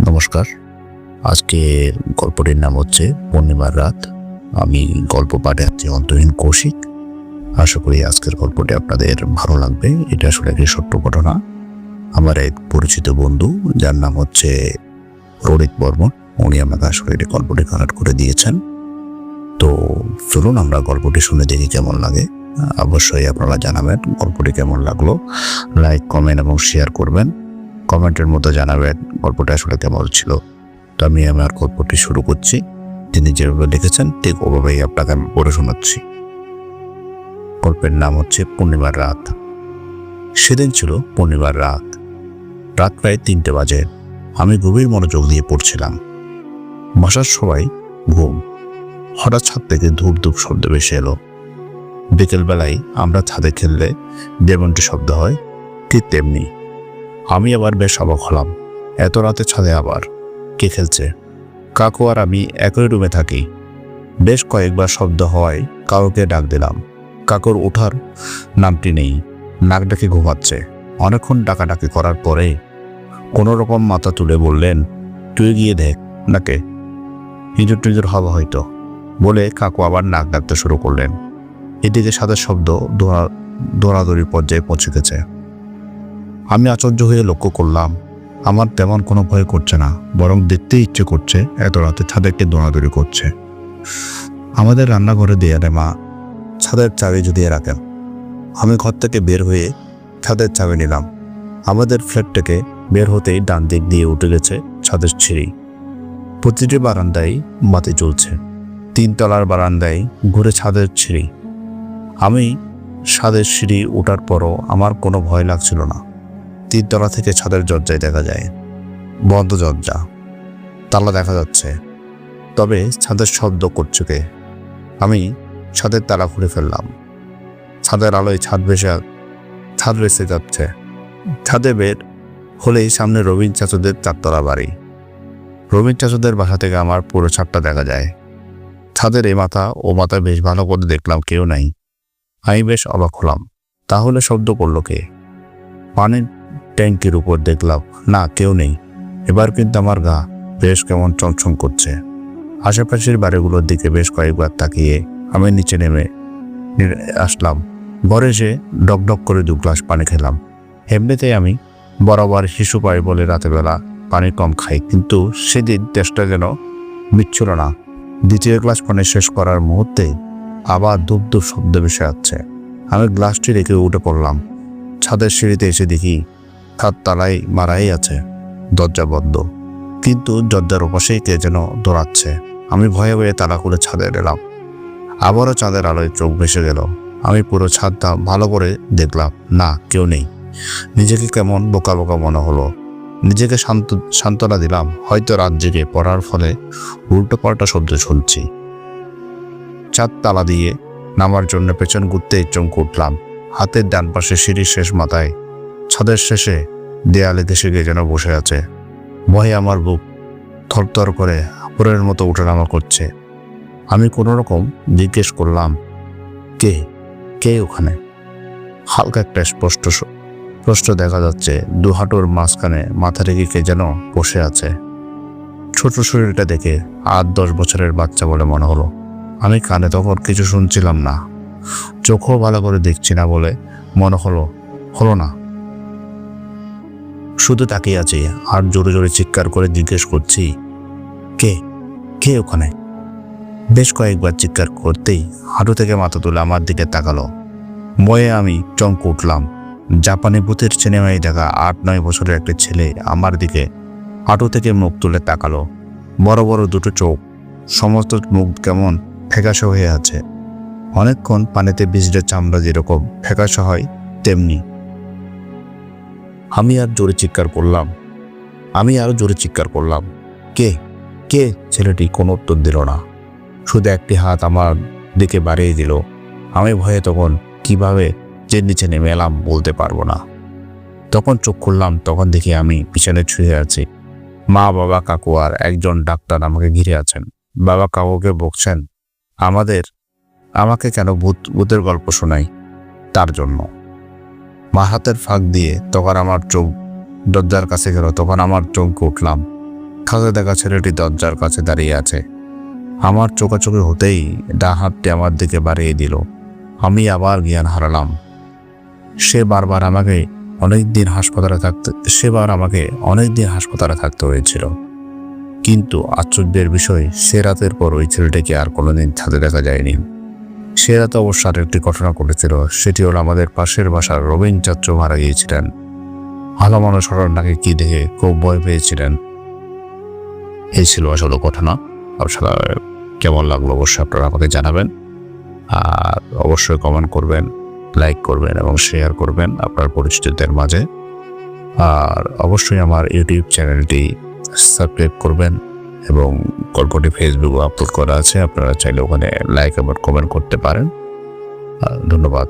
নমস্কার। আজকে গল্পটির নাম হচ্ছে পূর্ণিমার রাত। আমি গল্প পাঠে আছি অন্তহীন কৌশিক। আশা করি আজকের গল্পটি আপনাদের ভালো লাগবে। এটা আসলে একটি সত্য ঘটনা। আমার এক পরিচিত বন্ধু, যার নাম হচ্ছে রোহিত বর্মন, উনি আমাকে আসলে এই গল্পটি কানেক্ট করে দিয়েছেন। তো চলুন আমরা গল্পটি শুনে দেখি কেমন লাগে। অবশ্যই আপনারা জানাবেন গল্পটি কেমন লাগল। লাইক, কমেন্ট এবং শেয়ার করবেন। কমেন্টের মধ্যে জানাবেন, গল্পটা আসলে কেমন ছিল। তো আমি আমার গল্পটি শুরু করছি। তিনি যেভাবে লিখেছেন, ঠিক ওভাবেই আপনাকে আমি পড়ে শোনাচ্ছি। গল্পের নাম হচ্ছে পূর্ণিমার রাত। সেদিন ছিল পূর্ণিমার রাত। রাত প্রায় তিনটে বাজে। আমি গভীর মনোযোগ দিয়ে পড়ছিলাম। বাসার সবাই ঘুম। হঠাৎ ছাদ থেকে ধূপ ধূপ শব্দ ভেসে এলো। বিকেলবেলায় আমরা ছাদে খেললে যেমনটি শব্দ হয়, ঠিক তেমনি। আমি আবার বেশ অবাক হলাম। এত রাতে ছাদে আবার? কে খেলছে? কাকু আর আমি একই রুমে থাকি। বেশ কয়েকবার শব্দ হওয়ায় কাউকে ডাক দিলাম। কাকুর ওঠার নামটি নেই। নাক ডাকে ঘুমাচ্ছে। অনেকক্ষণ ডাকাডাকি করার পরে কোনো রকম মাথা তুলে বললেন, তুই গিয়ে দেখ নাকে হিজুর টিজুর হবে হয়তো। বলে কাকু আবার নাক ডাকতে শুরু করলেন। এদিকে সাদের শব্দ দৌড়া দৌড়াদৌড়ির পর্যায়ে পৌঁছে গেছে। আমি আশ্চর্য হয়ে লক্ষ্য করলাম, আমার তেমন কোনো ভয় করছে না, বরং দেখতে ইচ্ছে করছে এত রাতে ছাদে একটি দৌড়াদৌড়ি করছে। আমাদের রান্নাঘরে দেয়ালে মা। ছাদের চাবি জুড়িয়ে রাখেন। আমি ঘর থেকে বের হয়ে ছাদের চাবি নিলাম। আমাদের ফ্ল্যাট থেকে বের হতেই ডান দিক দিয়ে উঠে গেছে ছাদের সিঁড়ি। প্রতিটি বারান্দায় বাতি চলছে তিনতলার বারান্দায় ঘুরে ছাদের সিঁড়ি। আমি ছাদের সিঁড়ি ওঠার পরও আমার কোনো ভয় লাগছিল না। তিনতলা থেকে ছাদের দরজায় দেখা যায়। বন্ধ দরজা। তালা দেখা যাচ্ছে। তবে ছাদের শব্দ করছে কে আমি ছাদের তালা খুলে ফেললাম। ছাদের আলোয় ছাদ ভেসে ছাদ ভেসে যাচ্ছে। ছাদে বের হলেই সামনে রবীন চাচুদের চারতলা বাড়ি। রবীন চাচুদের বাসা থেকে আমার পুরো ছাদটা দেখা যায়। ছাদের এই মাথা ও মাথা বেশ ভালো করে দেখলাম কেউ নাই। আমি বেশ অবাক হলাম। তাহলে শব্দ করল কে? পানির ট্যাঙ্কির উপর দেখলাম, না, কেউ নেই। এবার কিন্তু আমার গা বেশ কেমন চমচম করছে। আশেপাশের বাড়িগুলোর দিকে বেশ কয়েকবার তাকিয়ে আমি নিচে নেমে আসলাম। ঘরে এসে ডক ডক করে দু গ্লাস পানি খেলাম। এমনিতেই আমি বরাবর শিশু পাই বলে রাতেবেলা পানি কম খাই, কিন্তু সেদিন টেস্টটা যেন মিচ্ছিল না। দ্বিতীয় গ্লাস পানি শেষ করার মুহূর্তে আবার ধূপ ধূপ শব্দ ভেসে যাচ্ছে আমি গ্লাসটি রেখে উঠে পড়লাম। ছাদের সিঁড়িতে এসে দেখি ছাদ তালায় মারাই আছে, দরজা বন্ধ। কিন্তু দরজার ওপাশেই কে যেন দৌড়াচ্ছে। আমি ভয়ে ভয়ে তালা খুলে ছাদে এলাম। আবারও চাঁদের আলোয় চোখ ভেসে গেল। আমি পুরো ছাদটা ভালো করে দেখলাম, না, কেউ নেই। নিজেকে কেমন বোকা বোকা মনে হলো। নিজেকে শান্ত, সান্ত্বনা দিলাম, হয়তো রাত জেগে পড়ার ফলে উল্টো পাল্টা শব্দ শুনছি। চাঁদ তালা দিয়ে নামার জন্য পেছন ঘুরতে চমকে উঠলাম। হাতের ডান পাশে সিঁড়ির শেষ মাথায় ছাদের শেষে দেয়ালে দেশে গিয়ে যেন বসে আছে। ভয়ে আমার বুক থরথর করে হাপুরের মতো উঠানামা করছে। আমি কোনো রকম জিজ্ঞেস করলাম, কে? কে ওখানে? হালকা একটা স্পষ্ট স্পষ্ট দেখা যাচ্ছে দু হাঁটুর মাঝখানে মাথা রেখে কে যেন বসে আছে। ছোট শরীরটা দেখে আট দশ বছরের বাচ্চা বলে মনে হলো। আমি কানে তখন কিছু শুনছিলাম না। চোখও ভালো করে দেখছি না বলে মনে হলো হলো না। শুধু তাকিয়ে আছি আর জোরে জোরে চিৎকার করে জিজ্ঞেস করছি, কে? কে ওখানে? বেশ কয়েকবার চিৎকার করতেই হাঁটু থেকে মাথা তুলে আমার দিকে তাকালো। ময়ে আমি চমক উঠলাম। জাপানি ভূতের সিনেমায় দেখা আট নয় বছরের একটা ছেলে আমার দিকে হাঁটু থেকে মুখ তুলে তাকালো। বড় বড় দুটো চোখ, সমস্ত মুখ কেমন ফ্যাকাশে হয়ে আছে। অনেকক্ষণ পানিতে ভিজড়ে চামড়া যেরকম ফ্যাকাশে হয়, তেমনি। আমি আর জোরে চিৎকার করলাম। আমি আরও জোরে চিৎকার করলাম। কে? কে? ছেলেটি কোনো উত্তর দিল না। শুধু একটি হাত আমার দিকে বাড়িয়ে দিল। আমি ভয়ে তখন কীভাবে যে নিচে নেমে এলাম বলতে পারব না। তখন চোখ খুললাম, তখন দেখি আমি পিছনে ছুঁয়ে আছি। মা, বাবা, কাকু আর একজন ডাক্তার আমাকে ঘিরে আছেন। বাবা কাকুকে বকছেন। আমাদের, আমাকে কেন ভূত, ভূতের গল্প শোনাই তার জন্য। মা হাতের ফাঁক দিয়ে তখন আমার চোখ দরজার কাছে গেল, তখন আমার চমকে উঠলাম। খাতে দেখা ছেলেটি দরজার কাছে দাঁড়িয়ে আছে। আমার চোখাচোখি হতেই ডা হাতটি আমার দিকে বাড়িয়ে দিল। আমি আবার জ্ঞান হারালাম। সে বারবার আমাকে অনেক দিন হাসপাতালে থাকতে সেবার আমাকে অনেক দিন হাসপাতালে থাকতে হয়েছিল। কিন্তু আশ্চর্যের বিষয়, সে রাতের পর ওই ছেলেটিকে আর কোনোদিন ছাদে দেখা যায়নি। সে রাতে অবশ্য আর একটি ঘটনা ঘটেছিল। সেটি হল আমাদের পাশের বাসার রবীন চাত্র মারা গিয়েছিলেন। ভালো মানুষ নাকি কি দেখে খুব ভয় পেয়েছিলেন। এই ছিল আসলে ঘটনা। আপনারা কেমন লাগল অবশ্যই আপনারা আমাকে জানাবেন। আর অবশ্যই কমেন্ট করবেন লাইক করবেন এবং শেয়ার করবেন আপনার পরিচিতদের মাঝে। আর অবশ্যই আমার ইউটিউব চ্যানেলটি সাবস্ক্রাইব করবেন। এবং গল্পটি ফেসবুকে আপলোড করা আছে। আপনারা চাইলে ওখানে লাইক এবং কমেন্ট করতে পারেন। ধন্যবাদ।